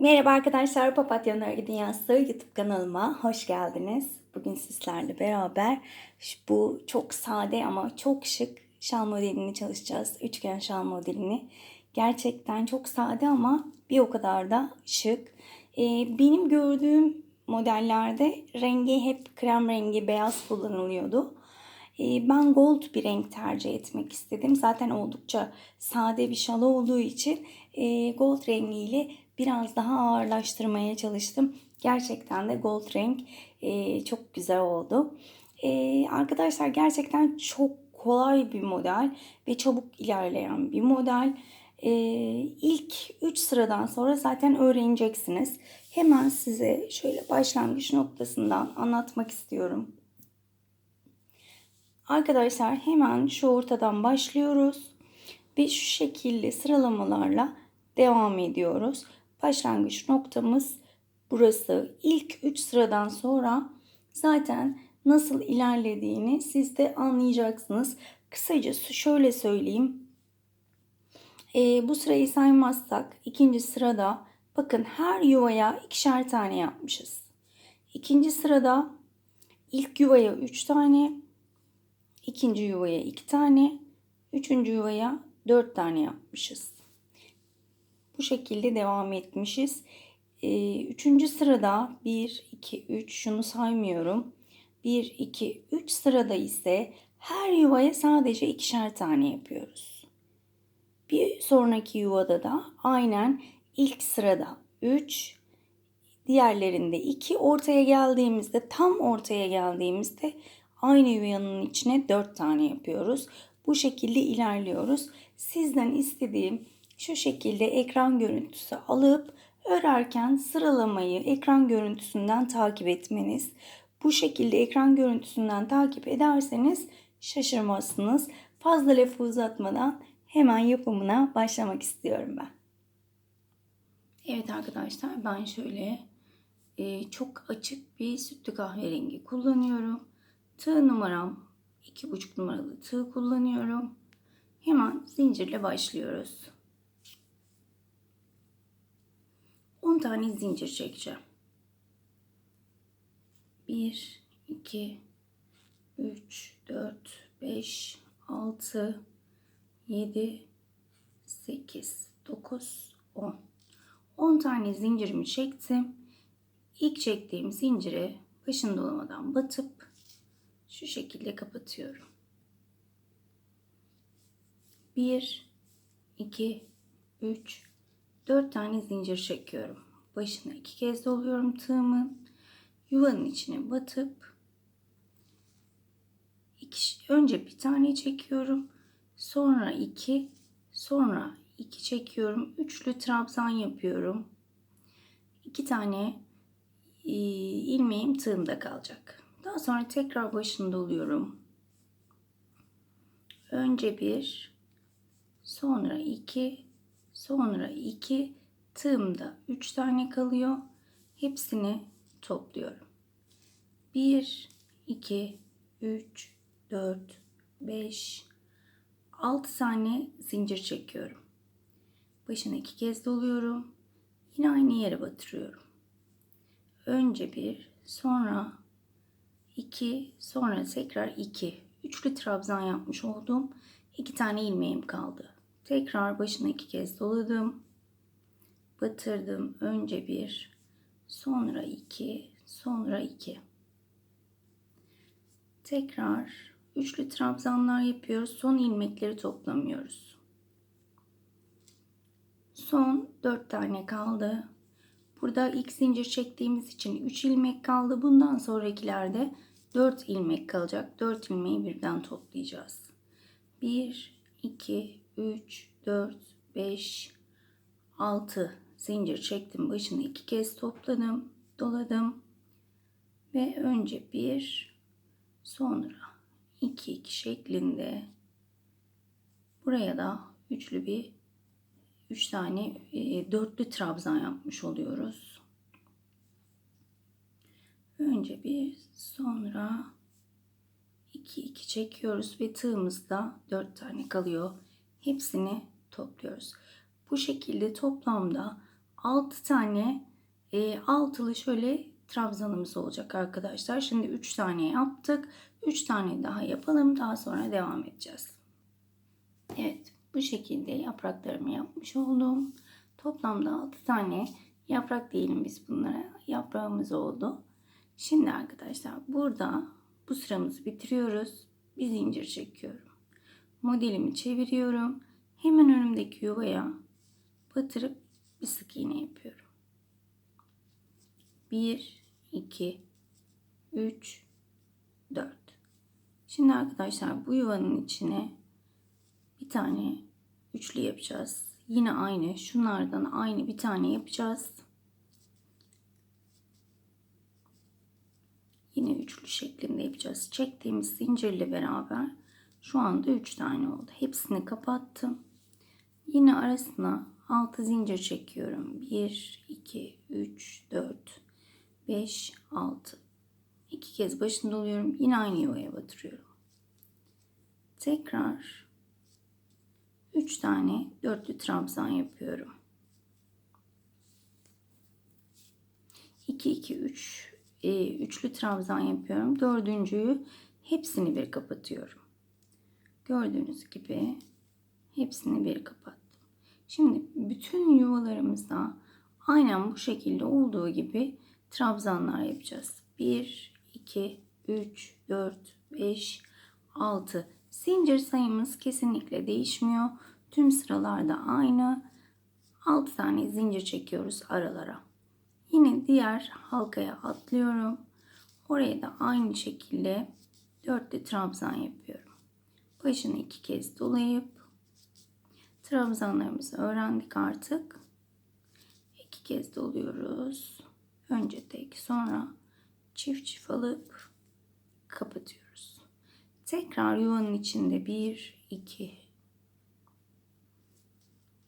Merhaba arkadaşlar, Papatyanın Örgü Dünyası YouTube kanalıma hoş geldiniz. Bugün sizlerle beraber bu çok sade ama çok şık şal modelini çalışacağız. Üçgen şal modelini. Gerçekten çok sade ama bir o kadar da şık. Ee, benim gördüğüm modellerde rengi hep krem rengi, beyaz kullanılıyordu. Ee, ben gold bir renk tercih etmek istedim. Zaten oldukça sade bir şal olduğu için e, gold rengiyle biraz daha ağırlaştırmaya çalıştım. Gerçekten de gold renk e, çok güzel oldu. E, arkadaşlar gerçekten çok kolay bir model ve çabuk ilerleyen bir model. E, ilk 3 sıradan sonra zaten öğreneceksiniz. Hemen size şöyle başlangıç noktasından anlatmak istiyorum. Arkadaşlar hemen şu ortadan başlıyoruz ve şu şekilde sıralamalarla devam ediyoruz. Başlangıç noktamız burası. İlk 3 sıradan sonra zaten nasıl ilerlediğini siz de anlayacaksınız. Kısacası şöyle söyleyeyim. E, bu sırayı saymazsak ikinci sırada bakın her yuvaya ikişer tane yapmışız. İkinci sırada ilk yuvaya 3 tane, ikinci yuvaya 2 tane, üçüncü yuvaya 4 tane yapmışız. Bu şekilde devam etmişiz. Ee, üçüncü sırada 1, 2, 3 şunu saymıyorum. 1, 2, 3 sırada ise her yuvaya sadece ikişer tane yapıyoruz. Bir sonraki yuvada da aynen ilk sırada 3, diğerlerinde 2 ortaya geldiğimizde tam ortaya geldiğimizde aynı yuvanın içine 4 tane yapıyoruz. Bu şekilde ilerliyoruz. Sizden istediğim şu şekilde ekran görüntüsü alıp örerken sıralamayı ekran görüntüsünden takip etmeniz. Bu şekilde ekran görüntüsünden takip ederseniz şaşırmazsınız. Fazla lafı uzatmadan hemen yapımına başlamak istiyorum ben. Evet arkadaşlar ben şöyle e, çok açık bir sütlü kahverengi kullanıyorum. Tığ numaram 2,5 numaralı tığ kullanıyorum. Hemen zincirle başlıyoruz. 10 tane zincir çekeceğim. 1, 2, 3, 4, 5, 6, 7, 8, 9, 10. 10 tane zincirimi çektim. İlk çektiğim zincire başın dolamadan batıp şu şekilde kapatıyorum. 1, 2, 3, 4 tane zincir çekiyorum. Başına iki kez doluyorum tığımın. Yuvanın içine batıp iki, önce bir tane çekiyorum. Sonra iki, sonra iki çekiyorum. Üçlü trabzan yapıyorum. İki tane e, ilmeğim tığımda kalacak. Daha sonra tekrar başını doluyorum. Önce bir, sonra iki, Sonra 2 tığımda 3 tane kalıyor. Hepsini topluyorum. 1 2 3 4 5 6 tane zincir çekiyorum. Başına iki kez doluyorum. Yine aynı yere batırıyorum. Önce bir, sonra iki, sonra tekrar iki. Üçlü trabzan yapmış oldum. İki tane ilmeğim kaldı. Tekrar başına iki kez doladım. Batırdım. Önce bir, sonra iki, sonra iki. Tekrar üçlü trabzanlar yapıyoruz. Son ilmekleri toplamıyoruz. Son dört tane kaldı. Burada ilk zincir çektiğimiz için 3 ilmek kaldı. Bundan sonrakilerde 4 ilmek kalacak. 4 ilmeği birden toplayacağız. 1 2 3, 4, 5, 6 zincir çektim. Başını iki kez topladım. Doladım. Ve önce bir sonra 2 2 şeklinde buraya da üçlü bir 3 tane e, dörtlü trabzan yapmış oluyoruz. Önce bir sonra 2 2 çekiyoruz ve tığımızda 4 tane kalıyor hepsini topluyoruz. Bu şekilde toplamda 6 tane e, altılı şöyle trabzanımız olacak arkadaşlar. Şimdi 3 tane yaptık. 3 tane daha yapalım. Daha sonra devam edeceğiz. Evet bu şekilde yapraklarımı yapmış oldum. Toplamda 6 tane yaprak diyelim biz bunlara. Yaprağımız oldu. Şimdi arkadaşlar burada bu sıramızı bitiriyoruz. Bir zincir çekiyorum. Modelimi çeviriyorum. Hemen önümdeki yuvaya batırıp bir sık iğne yapıyorum. 1 2 3 4 Şimdi arkadaşlar bu yuvanın içine bir tane üçlü yapacağız. Yine aynı şunlardan aynı bir tane yapacağız. Yine üçlü şeklinde yapacağız. Çektiğimiz zincirle beraber şu anda 3 tane oldu. Hepsini kapattım. Yine arasına 6 zincir çekiyorum. 1, 2, 3, 4, 5, 6. İki kez başını doluyorum. Yine aynı yuvaya batırıyorum. Tekrar 3 tane dörtlü trabzan yapıyorum. 2 2 3 e, üçlü trabzan yapıyorum. Dördüncüyü hepsini bir kapatıyorum. Gördüğünüz gibi hepsini bir kapattım. Şimdi bütün yuvalarımızda aynen bu şekilde olduğu gibi trabzanlar yapacağız. 1, 2, 3, 4, 5, 6. Zincir sayımız kesinlikle değişmiyor. Tüm sıralarda aynı. 6 tane zincir çekiyoruz aralara. Yine diğer halkaya atlıyorum. Oraya da aynı şekilde dörtlü trabzan yapıyorum. Başını iki kez dolayıp trabzanlarımızı öğrendik artık. İki kez doluyoruz. Önce tek sonra çift çift alıp kapatıyoruz. Tekrar yuvanın içinde 1, 2,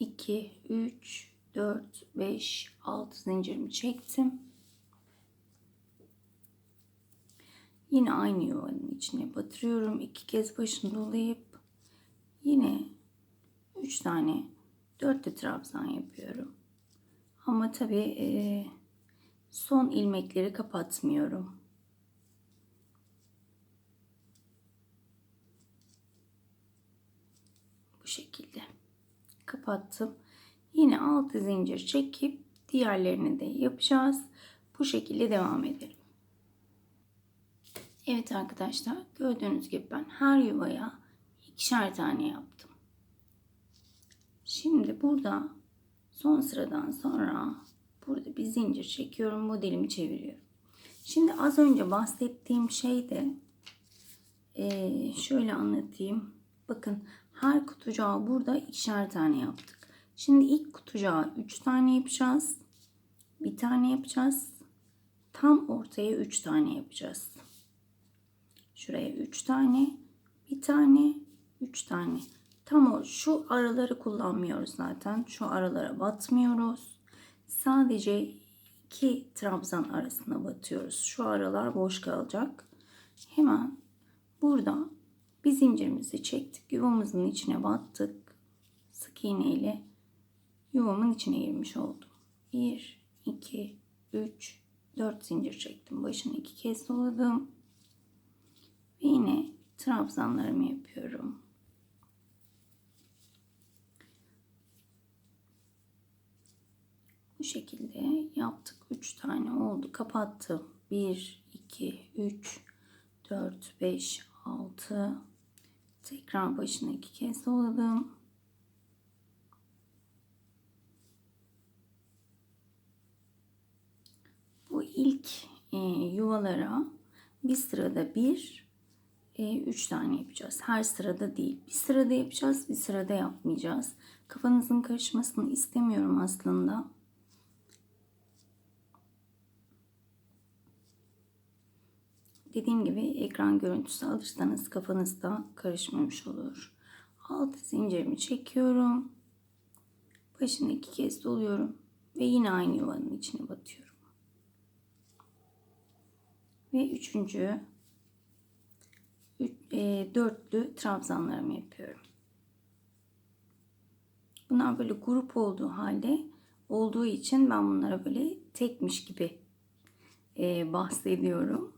2, 3, 4, 5, 6 zincirimi çektim. Yine aynı yuvanın içine batırıyorum. iki kez başını dolayıp yine 3 tane dörtlü trabzan yapıyorum. Ama tabi e, son ilmekleri kapatmıyorum. Bu şekilde kapattım. Yine 6 zincir çekip diğerlerini de yapacağız. Bu şekilde devam edelim. Evet arkadaşlar gördüğünüz gibi ben her yuvaya ikişer tane yaptım. Şimdi burada son sıradan sonra burada bir zincir çekiyorum modelimi çeviriyorum. Şimdi az önce bahsettiğim şey de şöyle anlatayım. Bakın her kutucuğa burada ikişer tane yaptık. Şimdi ilk kutucuğa 3 tane yapacağız. Bir tane yapacağız. Tam ortaya 3 tane yapacağız. Şuraya 3 tane, bir tane, 3 tane. Tam o şu araları kullanmıyoruz zaten. Şu aralara batmıyoruz. Sadece iki trabzan arasına batıyoruz. Şu aralar boş kalacak. Hemen burada bir zincirimizi çektik. Yuvamızın içine battık. Sık iğne ile yuvamın içine girmiş oldum. 1, 2, 3, 4 zincir çektim. Başını iki kez doladım. Ve yine trabzanlarımı yapıyorum. Bu şekilde yaptık. 3 tane oldu. Kapattım. 1, 2, 3, 4, 5, 6. Tekrar başına iki kez doladım. ilk e, yuvalara bir sırada bir, e, üç tane yapacağız. Her sırada değil. Bir sırada yapacağız, bir sırada yapmayacağız. Kafanızın karışmasını istemiyorum aslında. Dediğim gibi ekran görüntüsü alırsanız kafanızda karışmamış olur. Altı zincirimi çekiyorum. Başını iki kez doluyorum ve yine aynı yuvanın içine batıyorum ve üçüncü e, dörtlü trabzanlarımı yapıyorum. Bunlar böyle grup olduğu halde olduğu için ben bunlara böyle tekmiş gibi e, bahsediyorum.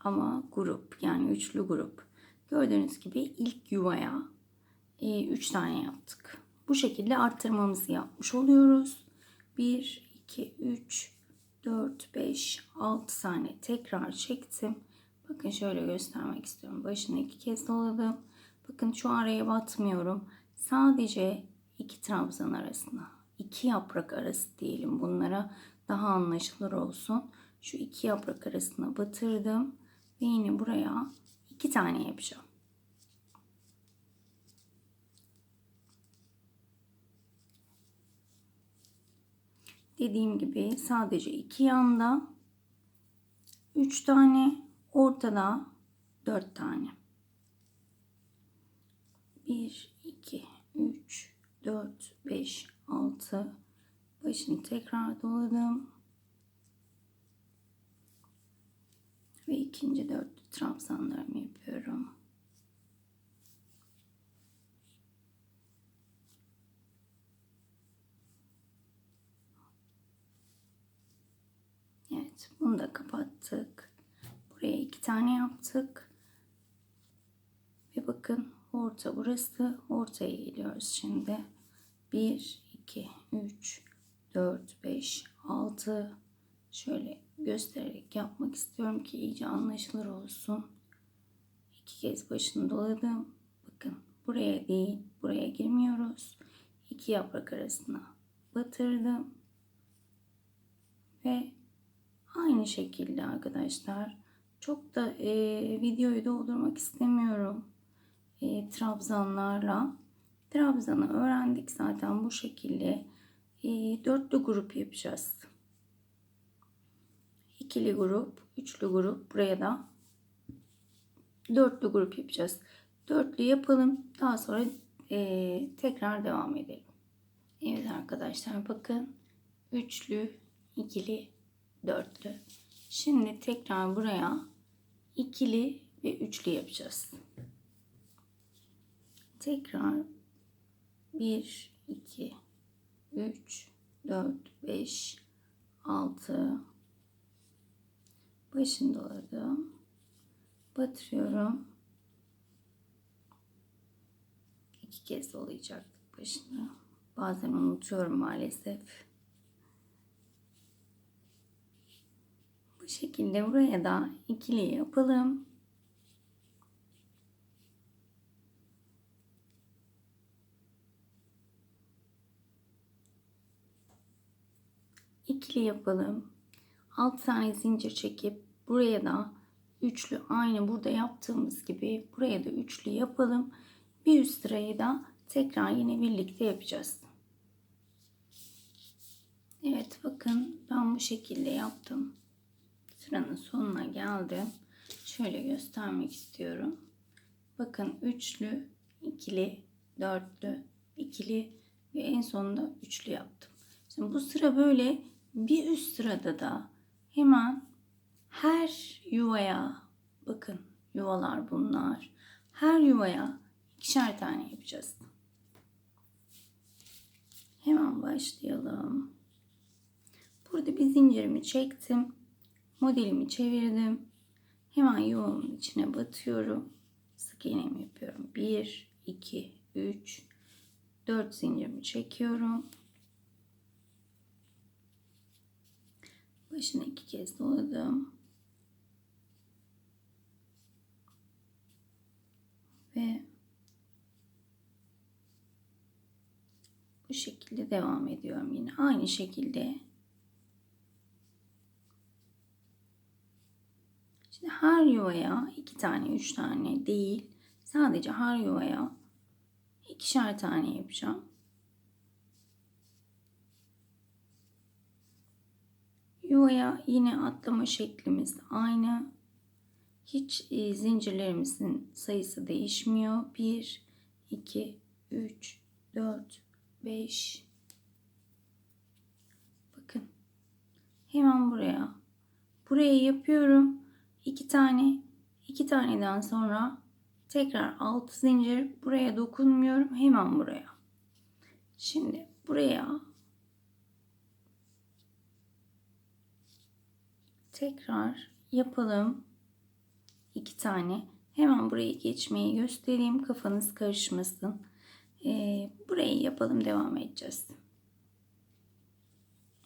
Ama grup yani üçlü grup. Gördüğünüz gibi ilk yuvaya 3 tane yaptık. Bu şekilde arttırmamızı yapmış oluyoruz. 1, 2, 3, 4, 5, 6 tane tekrar çektim. Bakın şöyle göstermek istiyorum. Başını iki kez doladım. Bakın şu araya batmıyorum. Sadece iki trabzan arasına, iki yaprak arası diyelim bunlara daha anlaşılır olsun. Şu iki yaprak arasına batırdım ve yine buraya iki tane yapacağım. Dediğim gibi sadece iki yanda üç tane ortada dört tane. Bir, iki, üç, dört, beş, altı. Başını tekrar doladım. Ve ikinci dörtlü trabzanlarımı yapıyorum. Evet, bunu da kapattık. Buraya iki tane yaptık. Ve bakın orta burası. Ortaya geliyoruz şimdi. 1, 2, 3, 4, 5, 6. Şöyle göstererek yapmak istiyorum ki iyice anlaşılır olsun. İki kez başını doladım. Bakın buraya değil, buraya girmiyoruz. İki yaprak arasına batırdım. Ve aynı şekilde arkadaşlar çok da e, videoyu doldurmak istemiyorum. E, trabzanlarla. Trabzanı öğrendik zaten bu şekilde. E, dörtlü grup yapacağız. İkili grup, üçlü grup. Buraya da dörtlü grup yapacağız. Dörtlü yapalım. Daha sonra e, tekrar devam edelim. Evet arkadaşlar bakın. Üçlü, ikili, dörtlü. Şimdi tekrar buraya ikili ve üçlü yapacağız. Tekrar 1, 2, 3, 4, 5, 6 başını doladım. Batırıyorum. İki kez dolayacak başını. Bazen unutuyorum maalesef. Bu şekilde buraya da ikili yapalım. ikili yapalım. 6 tane zincir çekip buraya da üçlü aynı burada yaptığımız gibi buraya da üçlü yapalım. Bir üst sırayı da tekrar yine birlikte yapacağız. Evet bakın ben bu şekilde yaptım. Sıranın sonuna geldim. Şöyle göstermek istiyorum. Bakın üçlü, ikili, dörtlü, ikili ve en sonunda üçlü yaptım. Şimdi bu sıra böyle bir üst sırada da hemen her yuvaya bakın yuvalar bunlar. Her yuvaya ikişer tane yapacağız. Hemen başlayalım. Burada bir zincirimi çektim. Modelimi çevirdim. Hemen yuvamın içine batıyorum. Sık iğnemi yapıyorum. 1, 2, 3, 4 zincirimi çekiyorum. Başına iki kez doladım. Ve bu şekilde devam ediyorum yine. Aynı şekilde Şimdi her yuvaya iki tane, üç tane değil. Sadece her yuvaya ikişer tane yapacağım. Yuvaya yine atlama şeklimiz aynı. Hiç e, zincirlerimizin sayısı değişmiyor. 1, 2, 3, 4, 5. Bakın. Hemen buraya. Buraya yapıyorum. 2 tane. 2 taneden sonra tekrar 6 zincir. Buraya dokunmuyorum. Hemen buraya. Şimdi buraya tekrar yapalım. iki tane. Hemen burayı geçmeyi göstereyim. Kafanız karışmasın. Ee, burayı yapalım. Devam edeceğiz.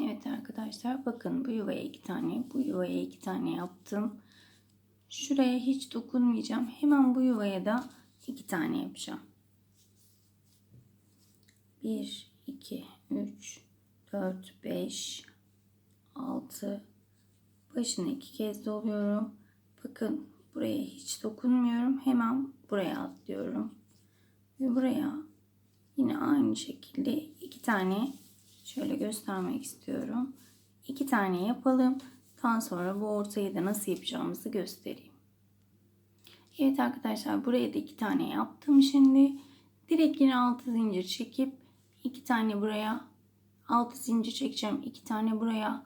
Evet arkadaşlar bakın bu yuvaya iki tane, bu yuvaya iki tane yaptım. Şuraya hiç dokunmayacağım. Hemen bu yuvaya da iki tane yapacağım. 1, 2, 3, 4, 5, 6. Başına iki kez doluyorum. Bakın buraya hiç dokunmuyorum. Hemen buraya atlıyorum. Ve buraya yine aynı şekilde iki tane şöyle göstermek istiyorum. İki tane yapalım. Daha sonra bu ortayı da nasıl yapacağımızı göstereyim. Evet arkadaşlar buraya da iki tane yaptım şimdi. Direkt yine altı zincir çekip iki tane buraya altı zincir çekeceğim. iki tane buraya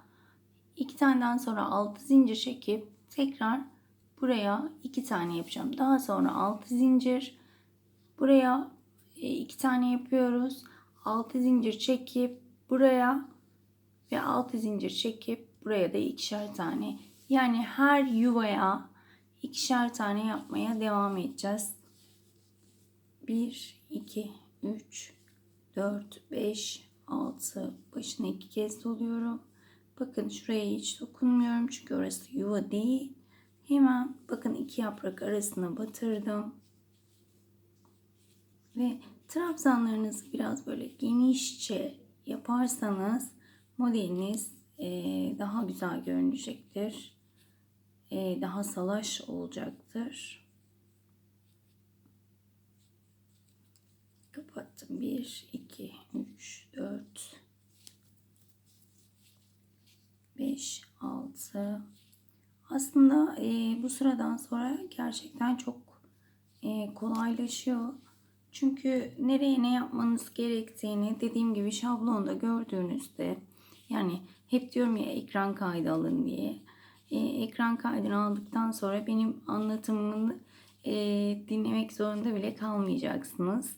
iki taneden sonra altı zincir çekip tekrar buraya iki tane yapacağım. Daha sonra altı zincir buraya e, iki tane yapıyoruz. Altı zincir çekip buraya ve altı zincir çekip buraya da ikişer tane. Yani her yuvaya ikişer tane yapmaya devam edeceğiz. 1, 2, 3, 4, 5, 6 başına iki kez doluyorum. Bakın şuraya hiç dokunmuyorum çünkü orası yuva değil. Hemen bakın iki yaprak arasına batırdım. Ve trabzanlarınızı biraz böyle genişçe yaparsanız modeliniz daha güzel görünecektir. Daha salaş olacaktır. Kapattım. 1, 2, 3, 4, 5, 6. Aslında e, bu sıradan sonra gerçekten çok e, kolaylaşıyor. Çünkü nereye ne yapmanız gerektiğini dediğim gibi şablonda gördüğünüzde yani hep diyorum ya ekran kaydı alın diye. E, ekran kaydını aldıktan sonra benim anlatımını e, dinlemek zorunda bile kalmayacaksınız.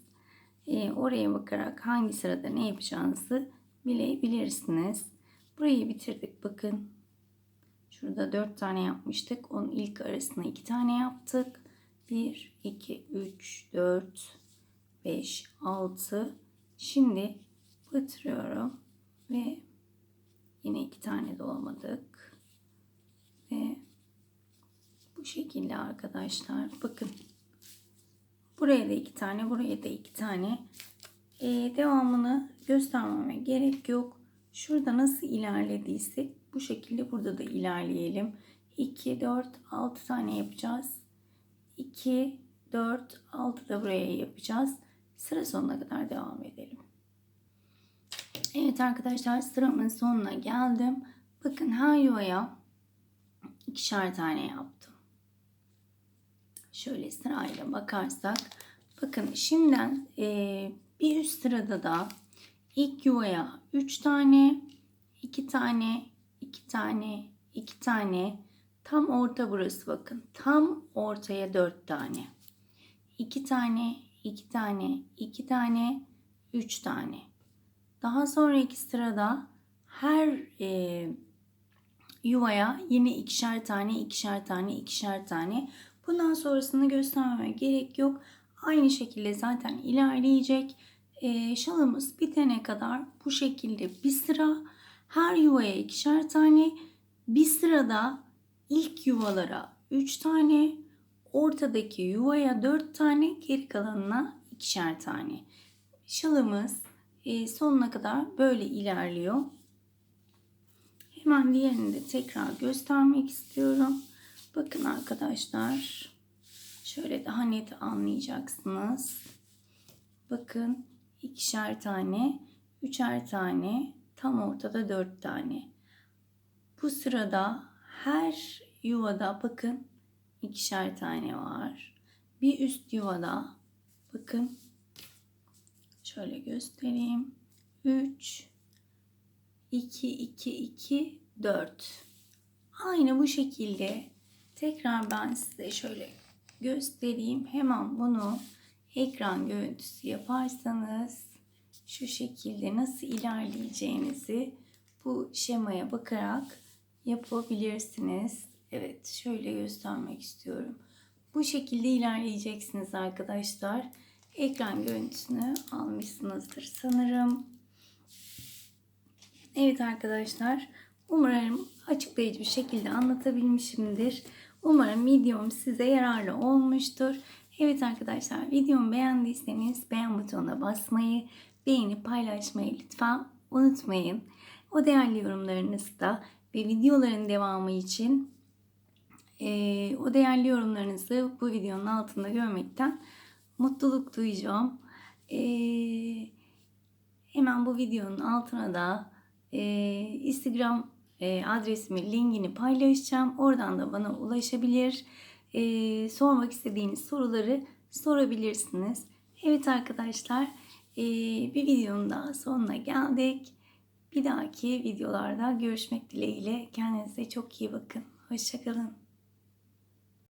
E, oraya bakarak hangi sırada ne yapacağınızı bilebilirsiniz. Burayı bitirdik bakın. Şurada 4 tane yapmıştık. Onun ilk arasına 2 tane yaptık. 1, 2, 3, 4, 5, 6. Şimdi batırıyorum ve yine iki tane dolamadık. Ve bu şekilde arkadaşlar bakın. Buraya da iki tane, buraya da iki tane. Ee, devamını göstermeme gerek yok. Şurada nasıl ilerlediysek bu şekilde burada da ilerleyelim. 2, 4, 6 tane yapacağız. 2, 4, 6 da buraya yapacağız. Sıra sonuna kadar devam edelim. Evet arkadaşlar sıramın sonuna geldim. Bakın her yuvaya ikişer tane yaptım. Şöyle sırayla bakarsak. Bakın şimdiden e, bir üst sırada da ilk yuvaya 3 tane, 2 tane, 2 tane, 2 tane. Tam orta burası bakın. Tam ortaya 4 tane. 2 tane, 2 tane, 2 tane, 3 tane. Daha sonraki sırada her e, yuvaya yine ikişer tane, ikişer tane, ikişer tane. Bundan sonrasını göstermeme gerek yok. Aynı şekilde zaten ilerleyecek. E, şalımız bitene kadar bu şekilde bir sıra her yuvaya ikişer tane. Bir sırada ilk yuvalara 3 tane, ortadaki yuvaya 4 tane, geri kalanına ikişer tane. Şalımız sonuna kadar böyle ilerliyor. Hemen diğerini de tekrar göstermek istiyorum. Bakın arkadaşlar. Şöyle daha net anlayacaksınız. Bakın ikişer tane, üçer tane, tam ortada dört tane. Bu sırada her yuvada bakın ikişer tane var. Bir üst yuvada bakın şöyle göstereyim. 3 2 2 2 4 Aynı bu şekilde tekrar ben size şöyle göstereyim. Hemen bunu ekran görüntüsü yaparsanız şu şekilde nasıl ilerleyeceğinizi bu şemaya bakarak yapabilirsiniz. Evet şöyle göstermek istiyorum. Bu şekilde ilerleyeceksiniz arkadaşlar. Ekran görüntüsünü almışsınızdır sanırım. Evet arkadaşlar. Umarım açıklayıcı bir şekilde anlatabilmişimdir. Umarım videom size yararlı olmuştur. Evet arkadaşlar videomu beğendiyseniz beğen butonuna basmayı, beğeni paylaşmayı lütfen unutmayın. O değerli yorumlarınızı da ve videoların devamı için e, o değerli yorumlarınızı bu videonun altında görmekten mutluluk duyacağım. E, hemen bu videonun altına da e, Instagram e, adresimi, linkini paylaşacağım. Oradan da bana ulaşabilir. E, sormak istediğiniz soruları sorabilirsiniz. Evet arkadaşlar e, bir videonun daha sonuna geldik. Bir dahaki videolarda görüşmek dileğiyle. Kendinize çok iyi bakın. Hoşçakalın.